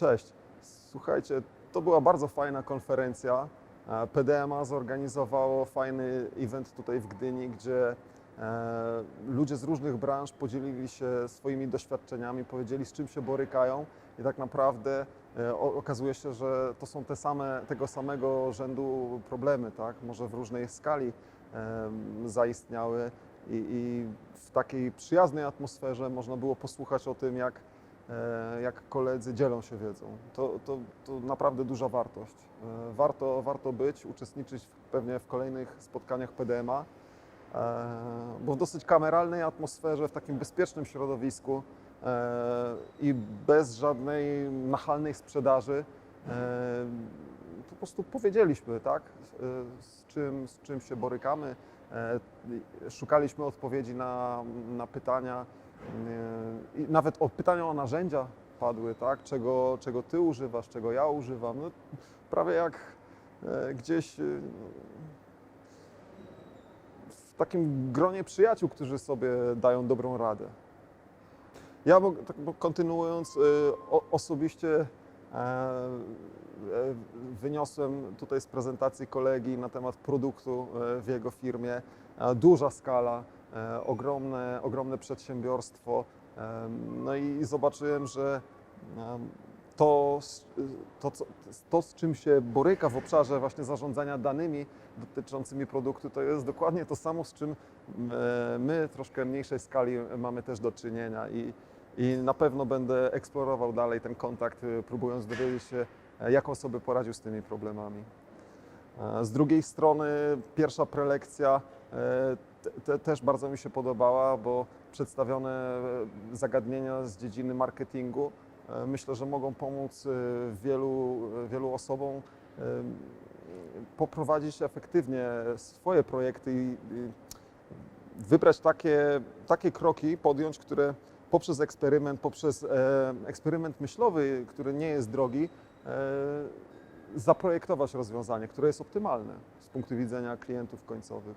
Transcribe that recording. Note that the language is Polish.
Cześć. Słuchajcie, to była bardzo fajna konferencja. E, PDMA zorganizowało fajny event tutaj w Gdyni, gdzie e, ludzie z różnych branż podzielili się swoimi doświadczeniami, powiedzieli z czym się borykają i tak naprawdę e, okazuje się, że to są te same, tego samego rzędu problemy, tak? Może w różnej skali zaistniały i, i w takiej przyjaznej atmosferze można było posłuchać o tym, jak jak koledzy dzielą się wiedzą. To, to, to naprawdę duża wartość. E, Warto, warto być, uczestniczyć pewnie w kolejnych spotkaniach PDMA, e, bo w dosyć kameralnej atmosferze, w takim bezpiecznym środowisku e, i bez żadnej nachalnej sprzedaży e, po prostu powiedzieliśmy, tak, e, z czym, z czym się borykamy. E, Szukaliśmy odpowiedzi na, na pytania, e, i nawet o pytania o narzędzia padły, tak? Czego, czego ty używasz, czego ja używam. No, prawie jak e, gdzieś e, w takim gronie przyjaciół, którzy sobie dają dobrą radę. Ja tak kontynuując, e, osobiście wyniosłem tutaj z prezentacji kolegi na temat produktu w jego firmie. Duża skala, ogromne, ogromne przedsiębiorstwo. No i zobaczyłem, że to, to, to, z czym się boryka w obszarze właśnie zarządzania danymi dotyczącymi produktu, to jest dokładnie to samo, z czym e, my troszkę mniejszej skali mamy też do czynienia i, i na pewno będę eksplorował dalej ten kontakt, e, próbując dowiedzieć się, e, jak on sobie poradził z tymi problemami. E, Z drugiej strony pierwsza prelekcja e, te, te, też bardzo mi się podobała, bo przedstawione e, zagadnienia z dziedziny marketingu e, myślę, że mogą pomóc e, wielu, wielu osobom poprowadzić efektywnie swoje projekty i, wybrać takie, takie kroki, podjąć, które poprzez eksperyment, poprzez eksperyment myślowy, który nie jest drogi, zaprojektować rozwiązanie, które jest optymalne z punktu widzenia klientów końcowych.